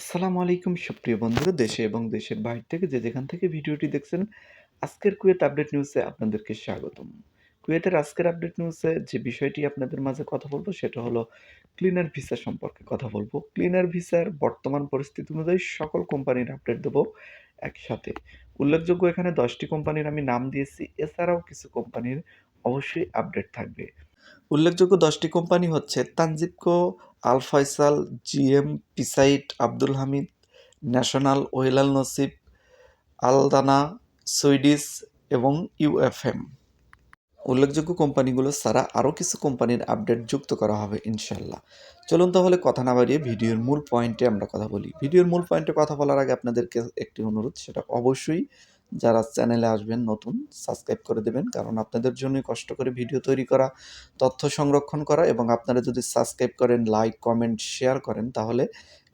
আসসালামু আলাইকুম সুপ্রিয় বন্ধুরা, দেশে এবং দেশের বাইরে থেকে যে যেখান থেকে ভিডিওটি দেখছেন, আজকের কুয়েত আপডেট নিউজে আপনাদেরকে স্বাগতম। কুয়েতের আজকের আপডেট নিউজে যে বিষয়টি আপনাদের মাঝে কথা বলব, সেটা হলো ক্লিনার ভিসা সম্পর্কে কথা বলব। ক্লিনার ভিসার বর্তমান পরিস্থিতি অনুযায়ী সকল কোম্পানির আপডেট দেবো একসাথে। উল্লেখযোগ্য এখানে দশটি কোম্পানির আমি নাম দিয়েছি, এছাড়াও কিছু কোম্পানির অবশ্যই আপডেট থাকবে। উল্লেখযোগ্য দশটি কোম্পানি হচ্ছে তানজিবকো আল জিএম, পিসাইট, আব্দুল হামিদ, ন্যাশনাল ওয়েলাল নসিব, আলদানা, সুইডিশ এবং ইউএফএম। উল্লেখযোগ্য কোম্পানিগুলো ছাড়া আরও কিছু কোম্পানির আপডেট যুক্ত করা হবে, ইনশাল্লাহ। চলুন তাহলে কথা না বাড়িয়ে ভিডিওর মূল পয়েন্টে আমরা কথা বলি। ভিডিওর মূল পয়েন্টে কথা বলার আগে আপনাদেরকে একটি অনুরোধ, সেটা অবশ্যই যারা চ্যানেলে আসবেন, নতুন, সাবস্ক্রাইব করে দেবেন, কারণ আপনাদের জন্যই কষ্ট করে ভিডিও তৈরি করা, তথ্য সংরক্ষণ করা এবং আপনারা যদি সাবস্ক্রাইব করেন, লাইক, কমেন্ট, শেয়ার করেন, তাহলে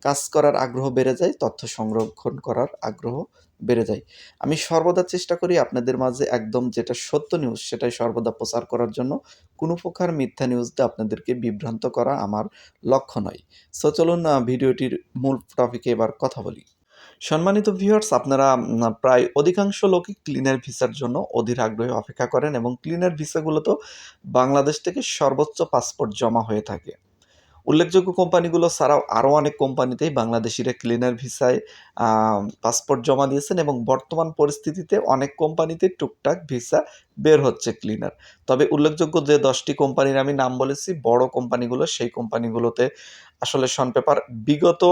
কাজ করার আগ্রহ বেড়ে যায়, তথ্য সংরক্ষণ করার আগ্রহ বেড়ে যায়। আমি সর্বদা চেষ্টা করি আপনাদের মাঝে একদম যেটা সত্য নিউজ সেটাই সর্বদা প্রচার করার জন্য। কোনো প্রকার মিথ্যা নিউজ দিয়ে আপনাদেরকে বিভ্রান্ত করা আমার লক্ষ্য নয়। সো চলুন ভিডিওটির মূল টপিকে এবার কথা বলি। সম্মানিত ভিউয়ার্স আপনারা প্রায় অধিকাংশ লোকই ক্লিনার ভিসার জন্য অধীর আগ্রহে অপেক্ষা করেন এবং ক্লিনার ভিসাগুলো তো বাংলাদেশ থেকে সর্বোচ্চ পাসপোর্ট জমা হয়ে থাকে। উল্লেখযোগ্য কোম্পানিগুলো ছাড়াও আরও অনেক কোম্পানিতেই বাংলাদেশিরা ক্লিনার ভিসায় পাসপোর্ট জমা দিয়েছেন এবং বর্তমান পরিস্থিতিতে অনেক কোম্পানিতে টুকটাক ভিসা বের হচ্ছে ক্লিনার তবে উল্লেখযোগ্য যে দশটি কোম্পানির আমি নাম বলেছি, বড় কোম্পানিগুলো, সেই কোম্পানিগুলোতে আসলে শন পেপার বিগত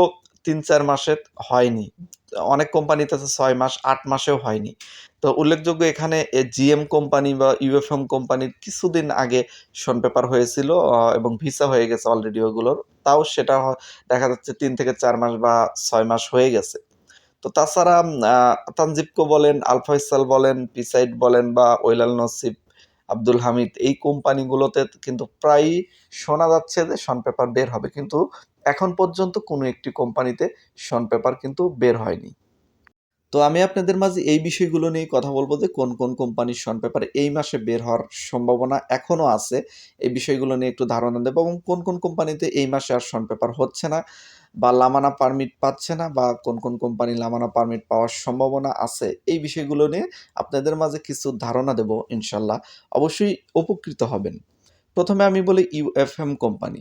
তিন চার মাসে হয়নি। অনেক কোম্পানিতে আছে ছয় মাস, আট মাসেও হয়নি। তো উল্লেখযোগ্য এখানে জিএম কোম্পানি বা ইউএফএম কোম্পানির কিছুদিন আগে শন পেপার হয়েছিল এবং ভিসা হয়ে গেছে অলরেডি ওগুলোর। তাও সেটা দেখা যাচ্ছে তিন থেকে চার মাস বা ছয় মাস হয়ে গেছে। তো তাছাড়া তানজিবকো বলেন আলফাইসাল বলেন পিসাইড বলেন বা ওয়েলাল নসিব আব্দুল হামিদ, এই কোম্পানিগুলোতে কিন্তু প্রায়ই শোনা যাচ্ছে যে শন পেপার বের হবে। কিন্তু এখন পর্যন্ত কোনো একটি কোম্পানিতে শন পেপার কিন্তু বের হয়নি। তো আমি আপনাদের মাঝে এই বিষয়গুলো নিয়ে কথা বলব যে কোন কোন কোম্পানির শন পেপার এই মাসে বের হওয়ার সম্ভাবনা এখনও আছে। এই বিষয়গুলো নিয়ে একটু ধারণা দেবো এবং কোন কোন কোম্পানিতে এই মাসে আর শন পেপার হচ্ছে না। বা লামানা পারমিট পাচ্ছে না বা কোন কোন কোম্পানি লামানা পারমিট পাওয়ার সম্ভাবনা আছে, এই বিষয়গুলো নিয়ে আপনাদের মাঝে কিছু ধারণা দেব ইনশাল্লাহ। অবশ্যই উপকৃত হবেন। প্রথমে আমি বলি ইউএফএম কোম্পানি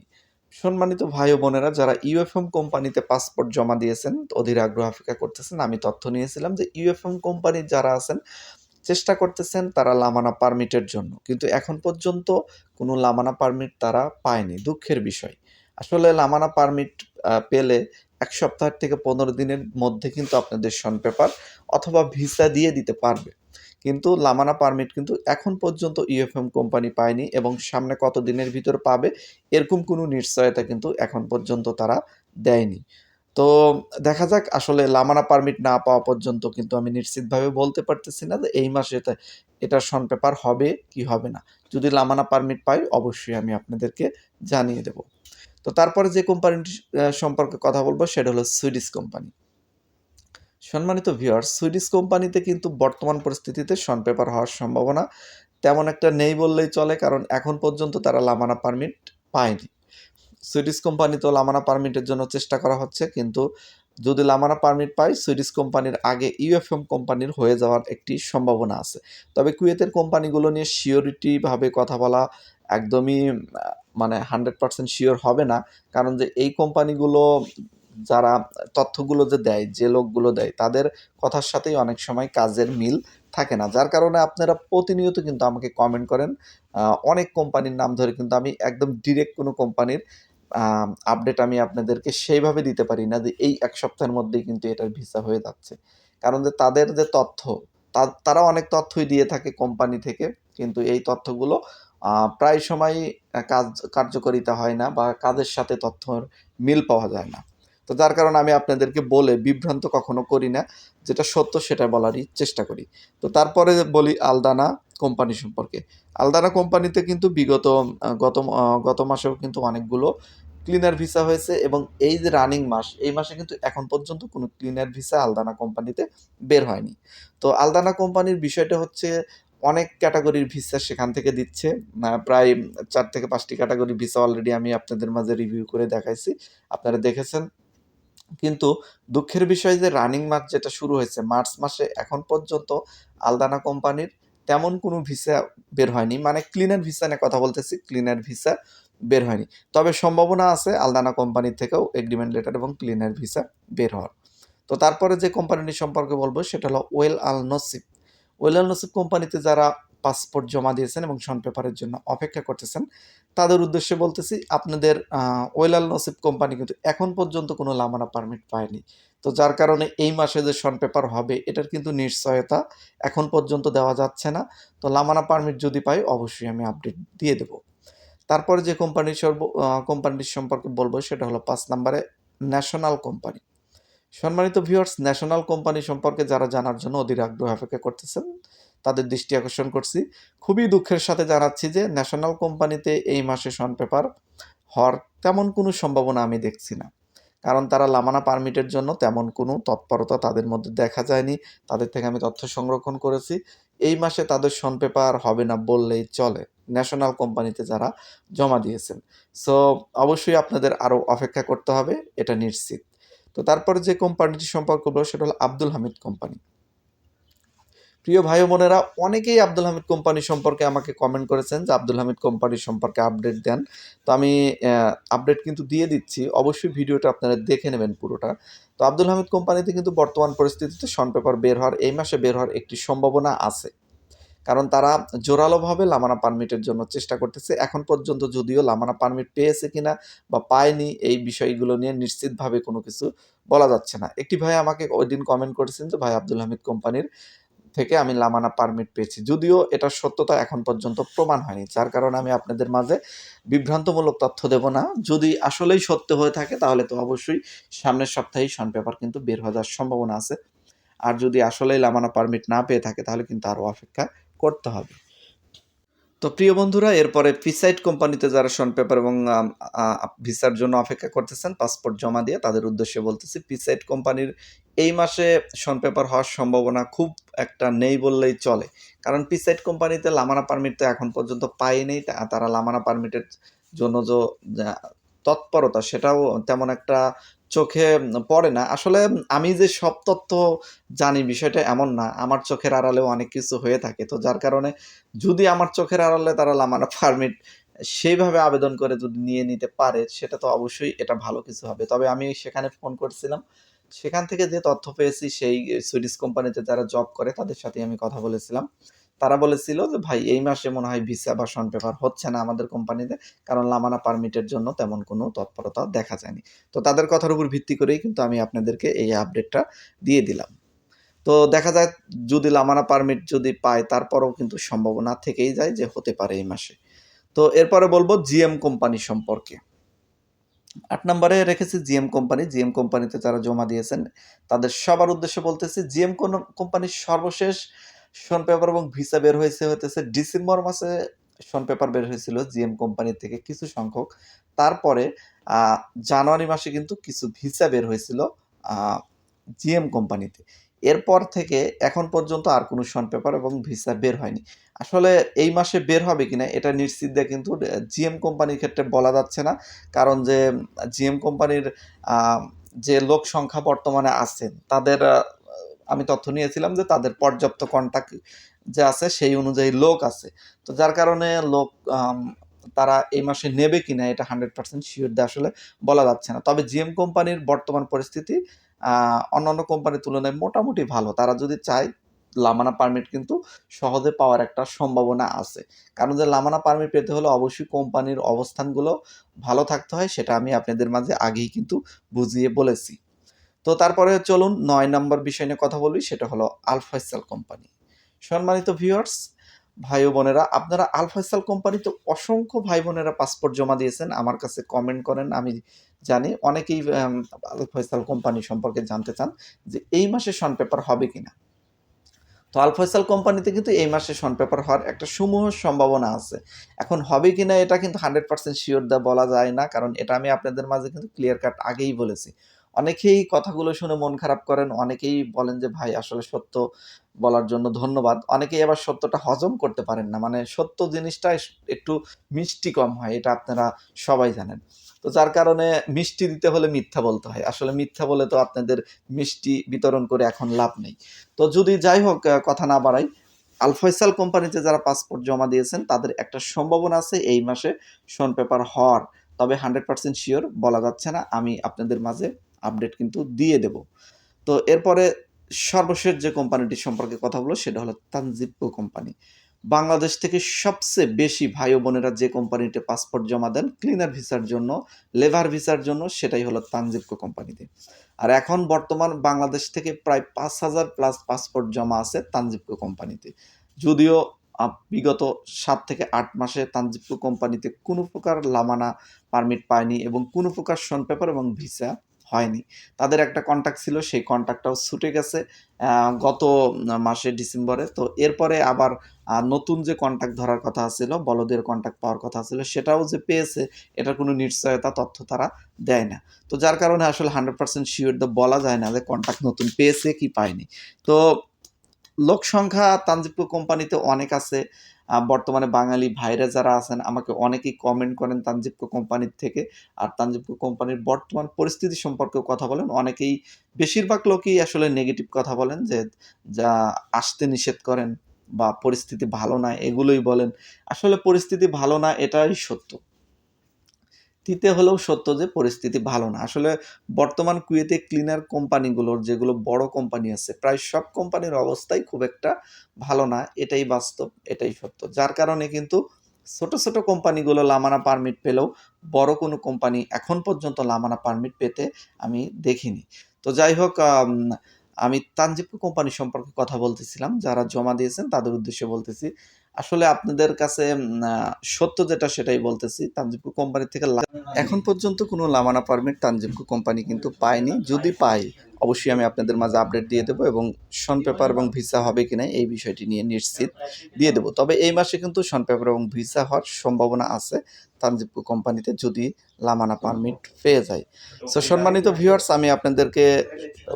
সম্মানিত ভাই ও বোনেরা, যারা ইউএফএম কোম্পানিতে পাসপোর্ট জমা দিয়েছেন, অধীর আগ্রহ অপেক্ষা করতেছেন, আমি তথ্য নিয়েছিলাম যে ইউএফএম কোম্পানির যারা আছেন, চেষ্টা করতেছেন তারা লামানা পারমিটের জন্য। কিন্তু এখন পর্যন্ত কোনো লামানা পারমিট তারা পায়নি, দুঃখের বিষয়। আসলে লামানা পারমিট পেলে এক সপ্তাহ থেকে পনেরো দিনের মধ্যে কিন্তু আপনাদের শন পেপার অথবা ভিসা দিয়ে দিতে পারবে। কিন্তু লামানা পারমিট কিন্তু এখন পর্যন্ত ইউএফএম কোম্পানি পায়নি এবং সামনে কত দিনের ভিতর পাবে, এরকম কোনো নিশ্চয়তা কিন্তু এখন পর্যন্ত তারা দেয়নি। তো দেখা যাক, আসলে লামানা পারমিট না পাওয়া পর্যন্ত কিন্তু আমি নিশ্চিতভাবে বলতে পারতেছি না যে এই মাসে এটা শন পেপার হবে কি হবে না। যদি লামানা পারমিট পাই, অবশ্যই আমি আপনাদেরকে জানিয়ে দেব। তো তারপরে যে কোম্পানিটি সম্পর্কে কথা বলব সেটা হলো সুইডিশ কোম্পানি সম্মানিত ভিউয়ার সুইডিশ কোম্পানিতে কিন্তু বর্তমান পরিস্থিতিতে শন পেপার হওয়ার সম্ভাবনা তেমন একটা নেই বললেই চলে, কারণ এখন পর্যন্ত তারা লামানা পারমিট পায়নি। সুইডিশ কোম্পানি তো লামানা পারমিটের জন্য চেষ্টা করা হচ্ছে, কিন্তু যদি লামানা পারমিট পায় সুইডিশ কোম্পানির আগে ইউএফএম কোম্পানির হয়ে যাওয়ার একটি সম্ভাবনা আছে। তবে কুয়েতের কোম্পানিগুলো নিয়ে শিওরিটিভাবে কথা বলা একদমই মানে হান্ড্রেড পার্সেন্ট শিওর হবে না। কারণ যে এই কোম্পানিগুলো যারা তথ্যগুলো যে দেয়, যে লোকগুলো দেয়, তাদের কথার সাথেই অনেক সময় কাজের মিল থাকে না। যার কারণে আপনারা প্রতিনিয়ত কিন্তু আমাকে কমেন্ট করেন। অনেক কোম্পানির নাম ধরে কিন্তু আমি একদম ডিরেক্ট কোনো কোম্পানির আপডেট আমি আপনাদেরকে সেইভাবে দিতে পারি না যে এই এক সপ্তাহের মধ্যেই কিন্তু এটার ভিসা হয়ে যাচ্ছে। কারণ যে তাদের যে তথ্য তারা অনেক তথ্যই দিয়ে থাকে কোম্পানি থেকে, কিন্তু এই তথ্যগুলো প্রায় সময় কাজ কার্যকারিতা হয় না বা কাজের সাথে তথ্যর মিল পাওয়া যায় না। তো যার কারণে আমি আপনাদেরকে বলে বিভ্রান্ত কখনো করি না, যেটা সত্য সেটা বলারই চেষ্টা করি। তো তারপরে বলি আলদানা কোম্পানি সম্পর্কে। আলদানা কোম্পানিতে কিন্তু বিগত গত গত মাসেও কিন্তু অনেকগুলো ক্লিনার ভিসা হয়েছে এবং এই যে রানিং মাস, এই মাসে কিন্তু এখন পর্যন্ত কোনো ক্লিনার ভিসা আলদানা কোম্পানিতে বের হয়নি। তো আলদানা কোম্পানির বিষয়টা হচ্ছে অনেক ক্যাটাগরির ভিসা সেখান থেকে দিচ্ছে। প্রায় চার থেকে পাঁচটি ক্যাটাগরির ভিসা অলরেডি আমি আপনাদের মাঝে রিভিউ করে দেখাইছি। আপনারা দেখেছেন। কিন্তু দুঃখের বিষয় যে রানিং মাস যেটা শুরু হয়েছে মার্চ মাসে এখন পর্যন্ত আলদানা কোম্পানির তেমন কোনো ভিসা বের হয়নি। মানে ক্লিনার ভিসা নিয়ে কথা বলতেছি ক্লিনার ভিসা বের হয়নি। তবে সম্ভাবনা আছে আলদানা কোম্পানি থেকেও এগ্রিমেন্ট লেটার এবং ক্লিনার ভিসা বের হওয়ার। তো তারপরে যে কোম্পানিটি সম্পর্কে বলব, সেটা হলো ওয়েল আল নসিব। ওয়েল আল নসিব কোম্পানিতে যারা পাসপোর্ট জমা দিয়েছেন এবং শন পেপারের জন্য অপেক্ষা করতেছেন, তাদের উদ্দেশ্যে বলতেছি, আপনাদের ওয়েল আল নসিব কোম্পানি কিন্তু এখন পর্যন্ত কোনো লামানা পারমিট পায়নি। তো যার কারণে এই মাসে যে শন পেপার হবে, এটার কিন্তু নিশ্চয়তা এখন পর্যন্ত দেওয়া যাচ্ছে না। তো লামানা পারমিট যদি পাই, অবশ্যই আমি আপডেট দিয়ে দেব। তারপরে যে কোম্পানির সর্ব কোম্পানিটির সম্পর্কে বলব, সেটা হলো পাঁচ নাম্বারে ন্যাশনাল কোম্পানি। সম্মানিত ভিউয়ার্স, ন্যাশনাল কোম্পানি সম্পর্কে যারা জানার জন্য অধীর আগ্রহ অপেক্ষা করতেছেন, তাদের দৃষ্টি আকর্ষণ করছি। খুবই দুঃখের সাথে জানাচ্ছি যে ন্যাশনাল কোম্পানিতে এই মাসে শন পেপার হওয়ার তেমন কোনো সম্ভাবনা আমি দেখছি না। কারণ তারা লামানা পারমিটের জন্য তেমন কোনো তৎপরতা তাদের মধ্যে দেখা যায়নি। তাদের থেকে আমি তথ্য সংরক্ষণ করেছি। এই মাসে তাদের শন পেপার হবে না বললেই চলে ন্যাশনাল কোম্পানিতে যারা জমা দিয়েছেন। সো, অবশ্যই আপনাদের আরও অপেক্ষা করতে হবে, এটা নিশ্চিত। তো তারপরে যে কোম্পানিটি সম্পর্ক বলব, সেটা হলো আব্দুল হামিদ কোম্পানি প্রিয় ভাই বোনেরা, অনেকেই আব্দুল হামিদ কোম্পানি সম্পর্কে আমাকে কমেন্ট করেছেন যে আব্দুল হামিদ কোম্পানি সম্পর্কে আপডেট দেন। তো আমি আপডেট কিন্তু দিয়ে দিচ্ছি। অবশ্যই ভিডিওটা আপনারা দেখে নেবেন পুরোটা। তো আব্দুল হামিদ কোম্পানিতে কিন্তু বর্তমান পরিস্থিতিতে শন পেপার বের হওয়ার, এই মাসে বের হওয়ার একটি সম্ভাবনা আছে। কারণ তারা জোরালোভাবে লামানা পারমিটের জন্য চেষ্টা করতেছে। এখন পর্যন্ত যদিও লামানা পারমিট পেয়েছে কিনা বা পায়নি, এই বিষয়গুলো নিয়ে নিশ্চিতভাবে কোনো কিছু বলা যাচ্ছে না। একটি ভাই আমাকে ওই দিন কমেন্ট করেছেন যে, ভাই আব্দুল হামিদ কোম্পানির থেকে আমি লামানা পারমিট পেয়েছি। যদিও এটার সত্যতা এখন পর্যন্ত প্রমাণ হয়নি। যার কারণে আমি আপনাদের মাঝে বিভ্রান্তমূলক তথ্য দেব না। যদি আসলেই সত্য হয়ে থাকে, তাহলে তো অবশ্যই সামনের সপ্তাহেই শন পেপার কিন্তু বের যাওয়ার সম্ভাবনা আছে। আর যদি আসলেই লামানা পারমিট না পেয়ে থাকে, তাহলে কিন্তু আরও অপেক্ষা করতে হবে। তো প্রিয় বন্ধুরা, এরপরে পিসাইড কোম্পানিতে যারা শন পেপার এবং ভিসার জন্য অপেক্ষা করতেছেন, পাসপোর্ট জমা দিয়ে তাদের উদ্দেশ্যে বলতেছি পিসাইড কোম্পানির এই মাসে শন পেপার হওয়ার সম্ভাবনা খুব একটা নেই বললেই চলে। কারণ পিসাইড কোম্পানিতে লামানা পারমিট তো এখন পর্যন্ত পায়নি তারা লামানা পারমিটের জন্য যে, তৎপরতা সেটাও তেমন একটা চোখে পড়ে না। আসলে আমি যে সব তথ্য জানি বিষয়টা এমন না, আমার চোখের আড়ালেও অনেক কিছু হয়ে থাকে। তো যার কারণে যদি আমার চোখের আড়ালে তারা লামানা পারমিট সেইভাবে আবেদন করে যদি নিয়ে নিতে পারে, সেটা তো অবশ্যই এটা ভালো কিছু হবে। তবে আমি সেখানে ফোন করছিলাম, সেখান থেকে যে তথ্য পেয়েছি সেই সুইডিশ কোম্পানিতে যারা জব করে তাদের সাথে আমি কথা বলেছিলাম। তারা বলেছিল যে, ভাই, এই মাসে মনে হয় ভিসা বা শন পেপার হচ্ছে না আমাদের কোম্পানিতে, কারণ লামানা পারমিটের জন্য তেমন কোনো তৎপরতা দেখা যায়নি। তো তাদের কথার উপর ভিত্তি করেই কিন্তু আমি আপনাদেরকে এই আপডেটটা দিয়ে দিলাম। তো দেখা যায়, যদি লামানা পারমিট যদি পায়, তারপরেও কিন্তু সম্ভাবনা থেকেই যায় যে, হতে পারে এই মাসে। তো এরপরে বলব জিএম কোম্পানি সম্পর্কে। আট নম্বরে রেখেছি জিএম কোম্পানি। জিএম কোম্পানিতে যারা জমা দিয়েছেন, তাদের সবার উদ্দেশ্যে বলতেছি, জিএম কোম্পানির সর্বশেষ শন পেপার এবং ভিসা বের হয়েছে হতেছে ডিসেম্বর মাসে। শন পেপার বের হয়েছিল জিএম কোম্পানি থেকে কিছু সংখ্যক। তারপরে জানুয়ারি মাসে কিন্তু কিছু ভিসা বের হয়েছিল জিএম কোম্পানিতে এরপর থেকে এখন পর্যন্ত আর কোনো শন পেপার এবং ভিসা বের হয়নি। আসলে এই মাসে বের হবে কিনা এটা নিশ্চিত কিন্তু জিএম কোম্পানির ক্ষেত্রে বলা যাচ্ছে না। কারণ যে জিএম কোম্পানির যে লোক সংখ্যা বর্তমানে আছেন, তাদের আমি তথ্য নিয়েছিলাম যে তাদের পর্যাপ্ত কন্ট্যাক্ট যে আছে সেই অনুযায়ী লোক আছে। তো যার কারণে লোক তারা এই মাসে নেবে কিনা এটা হান্ড্রেড পার্সেন্ট শিওর দিয়ে আসলে বলা যাচ্ছে না। তবে জিএম কোম্পানির বর্তমান পরিস্থিতি অন্যান্য কোম্পানির তুলনায় মোটামুটি ভালো। তারা যদি চায় লামানা পারমিট কিন্তু সহজে পাওয়ার একটা সম্ভাবনা আছে। কারণ যে লামানা পারমিট পেতে হলে অবশ্যই কোম্পানির অবস্থানগুলো ভালো থাকতে হয়, সেটা আমি আপনাদের মাঝে আগেই কিন্তু বুঝিয়ে বলেছি। তো তারপরে চলুন নয় নম্বর বিষয় নিয়ে কথা বলি, সেটা হলো আলফাইসাল কোম্পানি। সম্মানিত ভিউয়ার্স, ভাই বোনেরা, আপনারা আলফাইসাল কোম্পানিতে অসংখ্য ভাই বোনেরা পাসপোর্ট জমা দিয়েছেন, আমার কাছে কমেন্ট করেন, আমি জানি অনেকেই আলফাইসাল কোম্পানি সম্পর্কে জানতে চান যে এই মাসে শন পেপার হবে কিনা। তো আলফাইসাল কোম্পানিতে কিন্তু এই মাসে শন পেপার হওয়ার একটা সমূহ সম্ভাবনা আছে। এখন হবে কি না এটা কিন্তু হান্ড্রেড পার্সেন্ট শিওর দা বলা যায় না, কারণ এটা আমি আপনাদের মাঝে কিন্তু ক্লিয়ার কাট আগেই বলেছি। অনেকেই কথাগুলো শুনে মন খারাপ করেন, অনেকেই বলেন যে, ভাই, আসলে সত্য বলার জন্য ধন্যবাদ। অনেকেই আবার সত্যটা হজম করতে পারেন না। মানে সত্য জিনিসটা একটু মিষ্টি কম হয়, এটা আপনারা সবাই জানেন। তো যার কারণে মিষ্টি দিতে হলে মিথ্যা বলতে হয়। আসলে মিথ্যা বলে তো আপনাদের মিষ্টি বিতরণ করে এখন লাভ নেই। তো যদি যাই হোক কথা না বাড়াই, আলফয়সাল কোম্পানিতে যারা পাসপোর্ট জমা দিয়েছেন, তাদের একটা সম্ভাবনা আছে এই মাসে শন পেপার হওয়ার। তবে হান্ড্রেড পার্সেন্ট শিওর বলা যাচ্ছে না। আমি আপনাদের মাঝে আপডেট কিন্তু দিয়ে দেব। তো এরপরে সর্বশেষ যে কোম্পানিটি সম্পর্কে কথা বলব, সেটা হলো তানজিপকো কোম্পানি। বাংলাদেশ থেকে সবচেয়ে বেশি ভাই বোনেরা যে কোম্পানিতে পাসপোর্ট জমা দেন ক্লিনার ভিসার জন্য লেবার ভিসার জন্য, সেটাই হলো তানজিপকো কোম্পানিতে। আর এখন বর্তমান বাংলাদেশ থেকে প্রায় পাঁচ হাজার প্লাস পাসপোর্ট জমা আছে তানজিপকো কোম্পানিতে। যদিও বিগত সাত থেকে আট মাসে তানজিপকো কোম্পানিতে কোনো প্রকার লামানা পারমিট পায়নি এবং কোনো প্রকার শন পেপার এবং ভিসা হয়নি। তাদের একটা কন্ট্যাক্ট ছিল, সেই কন্ট্যাক্টটাও ছুটে গেছে গত মাসে ডিসেম্বরে। তো এরপরে আবার নতুন যে কন্ট্যাক্ট ধরার কথা ছিল বলদের কন্ট্যাক্ট পাওয়ার কথা ছিল সেটাও যে পেয়েছে, এটার কোনো নিশ্চয়তা তথ্য তারা দেয় না। তো যার কারণে আসলে হান্ড্রেড পার্সেন্ট শিওর বলা যায় না যে কন্ট্যাক্ট নতুন পেয়েছে কি পায়নি। তো লোক সংখ্যা তানজিবকো কোম্পানিতে অনেক আছে বর্তমানে বাঙালি ভাইরা যারা আছেন, আমাকে অনেকেই কমেন্ট করেন তানজিবকো কোম্পানির থেকে। আর তানজিবকো কোম্পানির বর্তমান পরিস্থিতি সম্পর্কে কথা বলেন। অনেকেই বেশিরভাগ লোকই আসলে নেগেটিভ কথা বলেন যে, যা আসতে নিষেধ করেন বা পরিস্থিতি ভালো না, এগুলোই বলেন। আসলে পরিস্থিতি ভালো না, এটাই সত্য। তিতে হলেও সত্য যে পরিস্থিতি ভালো না। আসলে বর্তমান কুয়েতে ক্লিনার কোম্পানিগুলোর যেগুলো বড় কোম্পানি আছে, প্রায় সব কোম্পানির অবস্থাই খুব একটা ভালো না। এটাই বাস্তব, এটাই সত্য। যার কারণে কিন্তু ছোট ছোট কোম্পানিগুলো লামানা পারমিট পেলেও বড় কোনো কোম্পানি এখন পর্যন্ত লামানা পারমিট পেতে আমি দেখিনি। তো যাই হোক, আমি তানজিপকো কোম্পানি সম্পর্কে কথা বলতেছিলাম। যারা জমা দিয়েছেন তাদের উদ্দেশ্যে বলতেছি আসলে আপনাদের কাছে সত্য যেটা সেটাই বলতেছি তানজিপকো কোম্পানি থেকে এখন পর্যন্ত কোনো লামানা পারমিট তানজিবকো কোম্পানি কিন্তু পায়নি। যদি পাই অবশ্যই আমি আপনাদের মাঝে আপডেট দিয়ে দেবো এবং শন পেপার এবং ভিসা হবে কিনা এই বিষয়টি নিয়ে নিশ্চিত দিয়ে দেবো। তবে এই মাসে কিন্তু শন পেপার এবং ভিসা হওয়ার সম্ভাবনা আছে তানজিপকো কোম্পানিতে যদি লামানা পারমিট পেয়ে যায়। সো সম্মানিত ভিউয়ার্স আমি আপনাদেরকে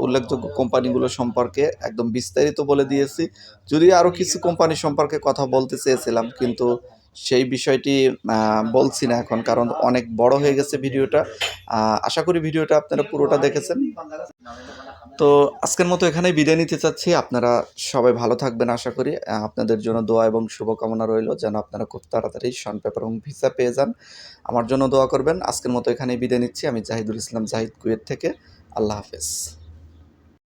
উল্লেখযোগ্য কোম্পানিগুলো সম্পর্কে একদম বিস্তারিত বলে দিয়েছি। যদি আরও কিছু কোম্পানি সম্পর্কে কথা বলতে চেয়েছিলাম, কিন্তু সেই বিষয়টি বলছি না এখন কারণ অনেক বড় হয়ে গেছে ভিডিওটা। আশা করি ভিডিওটা আপনারা পুরোটা দেখেছেন। তো আজকের মতো এখানেই বিদায় নিতে চাচ্ছি। আপনারা সবাই ভালো থাকবেন আশা করি। আপনাদের জন্য দোয়া এবং শুভকামনা রইল যেন আপনারা খুব তাড়াতাড়ি শন পেপার এবং ভিসা পেয়ে যান। আমার জন্য দোয়া করবেন। আজকের মতো এখানেই বিদায় নিচ্ছি। আমি জাহিদুল ইসলাম জাহিদ কুয়েত থেকে। আল্লাহ হাফেজ।